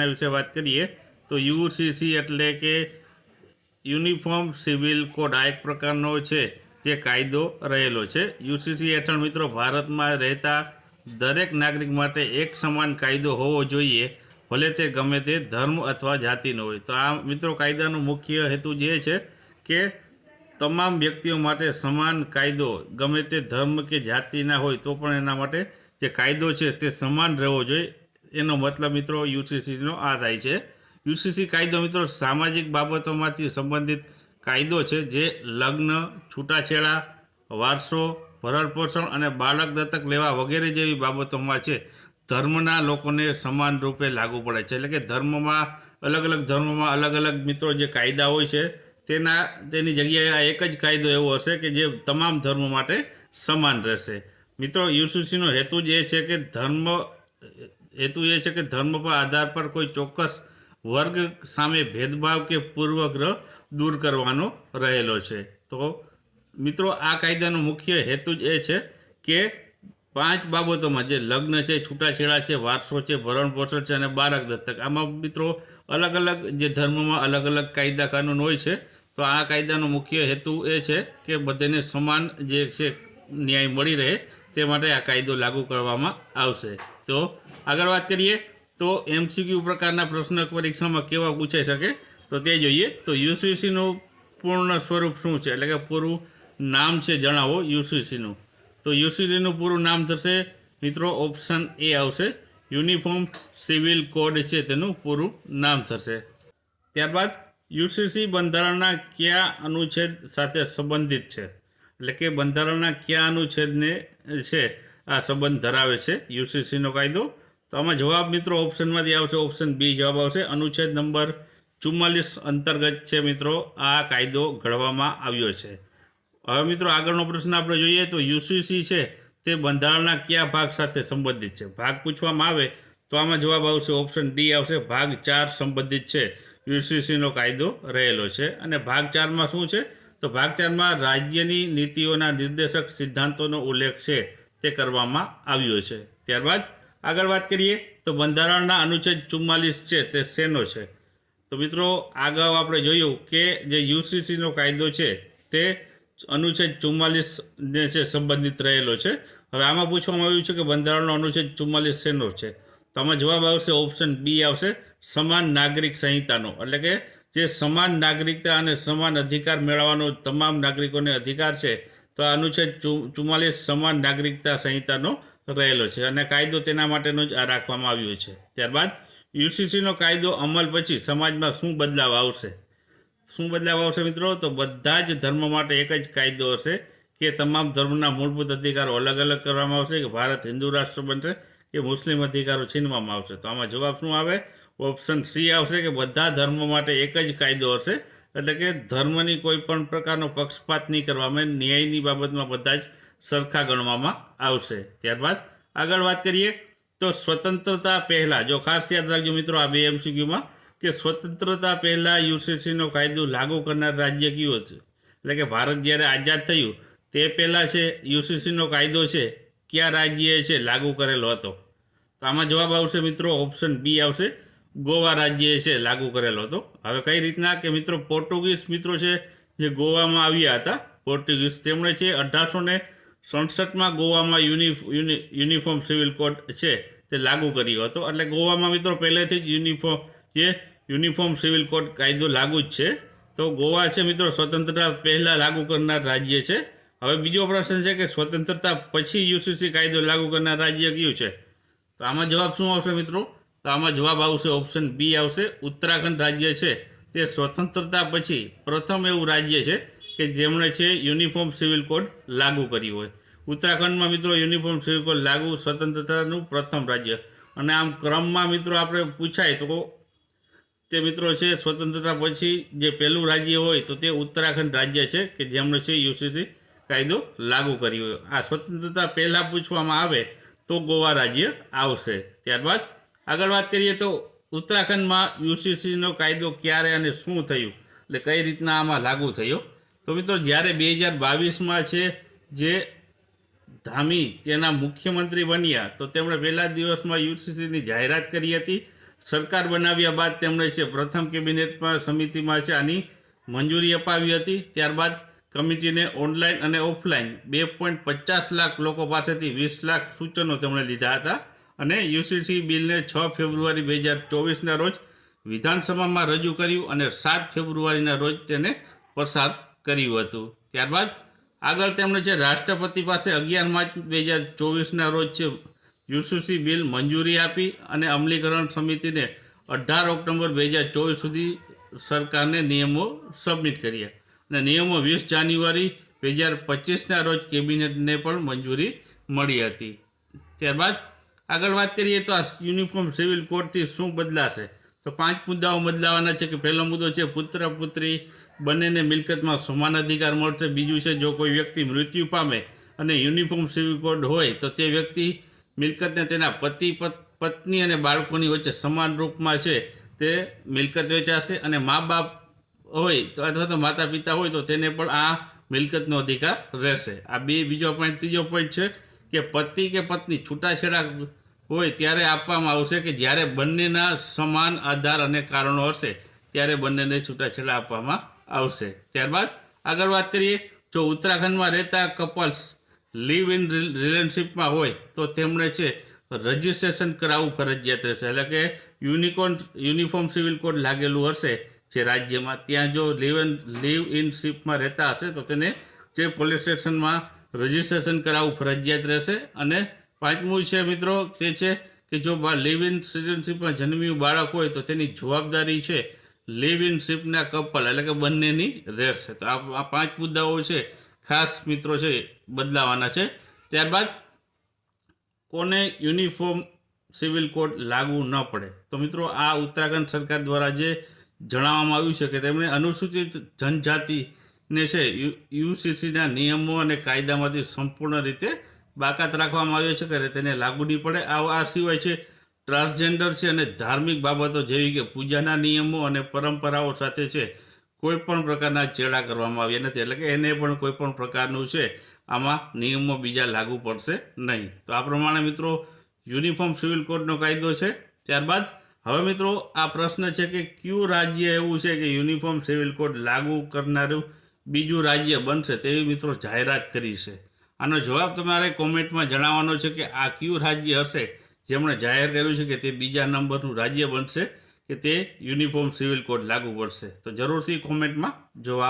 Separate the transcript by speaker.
Speaker 1: એના વિશે વાત કરીએ, તો યુસીસી એટલે કે યુનિફોર્મ સિવિલ કોડ આ એક પ્રકારનો છે, જે કાયદો રહેલો છે. યુસીસી હેઠળ મિત્રો ભારતમાં રહેતા દરેક નાગરિક માટે એક સમાન કાયદો હોવો જોઈએ, ભલે તે ગમે તે ધર્મ અથવા જાતિનો હોય. તો આ મિત્રો કાયદાનો મુખ્ય હેતુ જે છે કે તમામ વ્યક્તિઓ માટે સમાન કાયદો, ગમે તે ધર્મ કે જાતિના હોય તો પણ એના માટે જે કાયદો છે તે સમાન રહેવો જોઈએ. એનો મતલબ મિત્રો યુસીસીનો આ થાય છે. યુસીસી કાયદો મિત્રો સામાજિક બાબતોમાંથી સંબંધિત કાયદો છે જે લગ્ન, છૂટાછેડા, વારસો, ભરણપોષણ અને બાળક દત્તક લેવા વગેરે જેવી બાબતોમાં છે. ધર્મના લોકોને સમાન રૂપે લાગુ પડે છે. એટલે કે ધર્મમાં, અલગ અલગ ધર્મમાં અલગ અલગ મિત્રો જે કાયદા હોય છે, તેના, તેની જગ્યાએ આ એક જ કાયદો એવો હશે કે જે તમામ ધર્મ માટે સમાન રહેશે. મિત્રો યુસીસીનો હેતુ જ એ છે કે ધર્મ હેતુ એ છે કે ધર્મ પર આધાર પર કોઈ ચોક્કસ વર્ગ સામે ભેદભાવ કે પૂર્વગ્રહ દૂર કરવાનો રહેલો છે. તો મિત્રો, આ કાયદાનો મુખ્ય હેતુ જ એ છે કે પાંચ બાબતોમાં જે લગ્ન છે, છૂટાછેડા છે, વારસો છે, ભરણપોષણ છે અને બાળક દત્તક, આમાં મિત્રો અલગ અલગ જે ધર્મમાં અલગ અલગ કાયદા કાનૂન હોય છે, તો આ કાયદાનો મુખ્ય હેતુ એ છે કે બધાને સમાન જે છે, ન્યાય મળી રહે તે માટે આ કાયદો લાગુ કરવામાં આવશે. તો આગળ વાત કરીએ, તો એમસીક્યુ પ્રકારના પ્રશ્ન પરીક્ષામાં કેવા પૂછાઈ શકે? તો તે જોઈએ, તો યુસીસીનું પૂર્ણ સ્વરૂપ શું છે? એટલે કે પૂરું નામ છે, જણાવો યુસીસીનું તો યુસીસીનું પૂરું નામ થશે, મિત્રો, ઓપ્શન એ આવશે. યુનિફોર્મ સિવિલ કોડ છે, તેનું પૂરું નામ થશે. ત્યારબાદ યુસીસી બંધારણના કયા અનુચ્છેદ સાથે સંબંધિત છે? એટલે કે બંધારણના કયા અનુચ્છેદને છે, આ સંબંધ ધરાવે છે યુસીસીનો કાયદો. તો આમાં જવાબ મિત્રો ઓપ્શનમાંથી આવશે, ઓપ્શન બી જવાબ આવશે. અનુચ્છેદ નંબર ચુમ્માલીસ અંતર્ગત છે મિત્રો, આ કાયદો ઘડવામાં આવ્યો છે. હવે મિત્રો આગળનો પ્રશ્ન આપણે જોઈએ તો યુસીસી છે, તે બંધારણના કયા ભાગ સાથે સંબંધિત છે? ભાગ પૂછવામાં આવે તો આમાં જવાબ આવશે, ઓપ્શન ડી આવશે, ભાગ ચાર સંબંધિત છે. યુસીસીનો કાયદો રહેલો છે. અને ભાગ ચારમાં શું છે? તો ભાગ ચારમાં રાજ્યની નીતિઓના નિર્દેશક સિદ્ધાંતોનો ઉલ્લેખ છે તે કરવામાં આવ્યો છે. ત્યારબાદ આગળ વાત કરીએ તો બંધારણના અનુચ્છેદ ચુમ્માલીસ છે તે શેનો છે? તો મિત્રો અગાઉ આપણે જોયું કે જે યુસીસીનો કાયદો છે તે અનુચ્છેદ ચુમ્માલીસને છે સંબંધિત રહેલો છે. હવે આમાં પૂછવામાં આવ્યું છે કે બંધારણનો અનુચ્છેદ ચુમ્માલીસ શેનો છે? તો આમાં જવાબ આવશે, ઓપ્શન બી આવશે, સમાન નાગરિક સંહિતાનો. એટલે કે જે સમાન નાગરિકતા અને સમાન અધિકાર મેળવવાનો તમામ નાગરિકોને અધિકાર છે, તો આ અનુચ્છેદ ચુમ્માલીસ સમાન નાગરિકતા સંહિતાનો રહેલો છે અને કાયદો તેના માટેનો જ આ રાખવામાં આવ્યો છે. ત્યારબાદ યુસીસીનો કાયદો અમલ પછી સમાજમાં શું બદલાવ આવશે? શું બદલાવ આવશે મિત્રો? તો બધા જ ધર્મ માટે એક જ કાયદો હશે કે તમામ ધર્મના મૂળભૂત અધિકારો અલગ અલગ કરવામાં આવશે, કે ભારત હિન્દુ રાષ્ટ્ર બનશે, કે મુસ્લિમ અધિકારો છીનવામાં આવશે. તો આમાં જવાબ શું આવે? ઓપ્શન સી આવશે કે બધા ધર્મો માટે એક જ કાયદો હશે. એટલે કે ધર્મની કોઈ પણ પ્રકારનો પક્ષપાત નહીં કરવામાં ન્યાયની બાબતમાં બધા જ સરખા ગણવામાં આવશે. ત્યારબાદ આગળ વાત કરીએ તો સ્વતંત્રતા પહેલાં, જો ખાસ યાદ રાખજો મિત્રો આ બે એમસીક્યુમાં કે સ્વતંત્રતા પહેલાં યુસીસીનો કાયદો લાગુ કરનાર રાજ્ય કયું હતું એટલે કે ભારત જ્યારે આઝાદ થયું, તે પહેલાં છે યુસીસીનો કાયદો છે, કયા રાજ્યએ છે લાગુ કરેલો હતો? તો આમાં જવાબ આવશે મિત્રો ઓપ્શન બી આવશે. ગોવા રાજ્યએ છે, લાગુ કરેલો હતો. હવે કઈ રીતના કે મિત્રો પોર્ટુગીઝ મિત્રો છે, જે ગોવામાં આવ્યા હતા, પોર્ટુગીઝ તેમણે છે, અઢારસો ને સડસઠમાં ગોવામાં યુનિ યુનિફોર્મ સિવિલ કોડ છે, તે લાગુ કર્યો હતો. એટલે ગોવામાં મિત્રો પહેલેથી જ યુનિફોર્મ જે યુનિફોર્મ સિવિલ કોડ કાયદો લાગુ જ છે. તો ગોવા છે મિત્રો સ્વતંત્રતા પહેલાં લાગુ કરનાર રાજ્ય છે. હવે બીજો પ્રશ્ન છે કે સ્વતંત્રતા પછી યુસીસી કાયદો લાગુ કરનાર રાજ્ય કયું છે? તો આમાં જવાબ શું આવશે મિત્રો? તો આમાં જવાબ આવશે ઓપ્શન બી આવશે. ઉત્તરાખંડ રાજ્ય છે. તે સ્વતંત્રતા પછી પ્રથમ એવું રાજ્ય છે કે જેમણે છે યુનિફોર્મ સિવિલ કોડ લાગુ કર્યું હોય. ઉત્તરાખંડમાં મિત્રો યુનિફોર્મ સિવિલ કોડ લાગુ સ્વતંત્રતાનું પ્રથમ રાજ્ય. અને આમ ક્રમમાં મિત્રો આપણે પૂછાય તો તે મિત્રો છે સ્વતંત્રતા પછી જે પહેલું રાજ્ય હોય તો તે ઉત્તરાખંડ રાજ્ય છે કે જેમણે છે યુસીસી કાયદો લાગુ કર્યો. હોય આ સ્વતંત્રતા પહેલાં પૂછવામાં આવે તો ગોવા રાજ્ય આવશે. ત્યારબાદ આગળ વાત કરીએ તો ઉત્તરાખંડમાં યુસીસીનો કાયદો ક્યારે અને શું થયું? એટલે કઈ રીતના આમાં લાગુ થયો? તો મિત્રો, જ્યારે બે હજાર બાવીસમાં છે જે ધામી તેના મુખ્યમંત્રી બન્યા, તો તેમણે પહેલા દિવસમાં યુસીસીની જાહેરાત કરી હતી. સરકાર બનાવ્યા બાદ તેમણે છે પ્રથમ કેબિનેટમાં સમિતિમાં છે આની મંજૂરી અપાવી હતી. ત્યારબાદ કમિટીને ઓનલાઈન અને ઓફલાઈન બે પોઈન્ટ પચાસ લાખ લોકો પાસેથી વીસ લાખ સૂચનો તેમણે લીધા હતા. અને યુસીસી બિલને છ ફેબ્રુઆરી બે હજાર ચોવીસના રોજ વિધાનસભામાં રજૂ કર્યું અને સાત ફેબ્રુઆરીના રોજ તેને પસાર કર્યું હતું. ત્યારબાદ આગળ તેમણે છે રાષ્ટ્રપતિ પાસે અગિયાર માર્ચ બે હજાર ચોવીસના રોજ છે યુસીસી બિલ મંજૂરી આપી અને અમલીકરણ સમિતિને અઢાર ઓક્ટોબર બે હજાર ચોવીસ સુધી સરકારને નિયમો સબમિટ કર્યા અને નિયમો વીસ જાન્યુઆરી બે હજાર પચીસના રોજ કેબિનેટને પણ મંજૂરી મળી હતી. ત્યારબાદ આગળ વાત કરીએ તો આ યુનિફોર્મ સિવિલ કોડથી શું બદલાશે? તો પાંચ મુદ્દાઓ બદલાવાના છે કે પહેલો મુદ્દો છે, પુત્ર, પુત્રી બંનેને મિલકતમાં સમાન અધિકાર મળશે. બીજું છે, જો કોઈ વ્યક્તિ મૃત્યુ પામે અને યુનિફોર્મ સિવિલ કોડ હોય, તો તે વ્યક્તિ મિલકતને તેના પતિ, પત- પત્ની અને બાળકોની વચ્ચે સમાન રૂપમાં છે. તે મિલકત વેચાશે અને મા બાપ હોય તો અથવા તો માતા પિતા હોય તો તેને પણ આ મિલકતનો અધિકાર રહેશે. આ બે બીજો પોઈન્ટ ત્રીજો પોઈન્ટ છે કે પતિ કે પત્ની છૂટાછેડા હોય ત્યારે આપવામાં આવશે કે જ્યારે બંનેના સમાન આધાર અને કારણો હશે, ત્યારે બંનેને છૂટાછેડા આપવામાં આવશે. ત્યારબાદ આગળ વાત કરીએ, જો ઉત્તરાખંડમાં રહેતા કપલ્સ લીવ ઇન રિલેશનશીપમાં હોય, તો તેમણે છે રજિસ્ટ્રેશન કરાવવું ફરજિયાત રહેશે. એટલે કે યુનિકોર્ન યુનિફોર્મ સિવિલ કોડ લાગેલું હશે, જે રાજ્યમાં ત્યાં જો લીવ ઇન લીવ ઇન શિપમાં રહેતા હશે, તો તેને જે પોલીસ સ્ટેશનમાં રજિસ્ટ્રેશન કરાવવું ફરજિયાત રહેશે અને પાંચમું છે મિત્રો તે છે કે જો લિવ ઇન સિટીઝનશીપમાં જન્મ્યું બાળક હોય તો તેની જવાબદારી છે લિવ ઇન શિપના કપલ એટલે કે બંનેની રહેશે તો આ પાંચ મુદ્દાઓ છે, ખાસ મિત્રો છે, બદલાવાના છે. ત્યારબાદ કોને યુનિફોર્મ સિવિલ કોડ લાગુ ન પડે? તો મિત્રો આ ઉત્તરાખંડ સરકાર દ્વારા જે જણાવવામાં આવ્યું છે કે તેમણે અનુસૂચિત જનજાતિને છે યુસીસીના નિયમો અને કાયદામાંથી સંપૂર્ણ રીતે બાકાત રાખવામાં આવ્યો છે કે તેને લાગુ નહીં પડે. આ આ સિવાય છે, ટ્રાન્સજેન્ડર છે અને ધાર્મિક બાબતો જેવી કે પૂજાના નિયમો અને પરંપરાઓ સાથે છે, કોઈ પણ પ્રકારના ચેડા કરવામાં આવ્યા નથી. એટલે કે એને પણ કોઈ પણ પ્રકારનું છે, આમાં નિયમો બીજા લાગુ પડશે નહીં. તો આ પ્રમાણે મિત્રો, યુનિફોર્મ સિવિલ કોડનો કાયદો છે. ત્યારબાદ, હવે મિત્રો, આ પ્રશ્ન છે કે કયું રાજ્ય એવું છે કે યુનિફોર્મ સિવિલ કોડ લાગુ કરનારું બીજું રાજ્ય બનશે તેવી મિત્રો જાહેરાત કરી છે. આનો જવાબ તમારે કોમેન્ટમાં જણાવવાનો છે કે આ કયું રાજ્ય હશે? જેમણે જાહેર કર્યું છે કે તે બીજા નંબરનું રાજ્ય બનશે કે તે યુનિફોર્મ સિવિલ કોડ લાગુ પડશે. તો જરૂરથી કોમેન્ટમાં જવાબ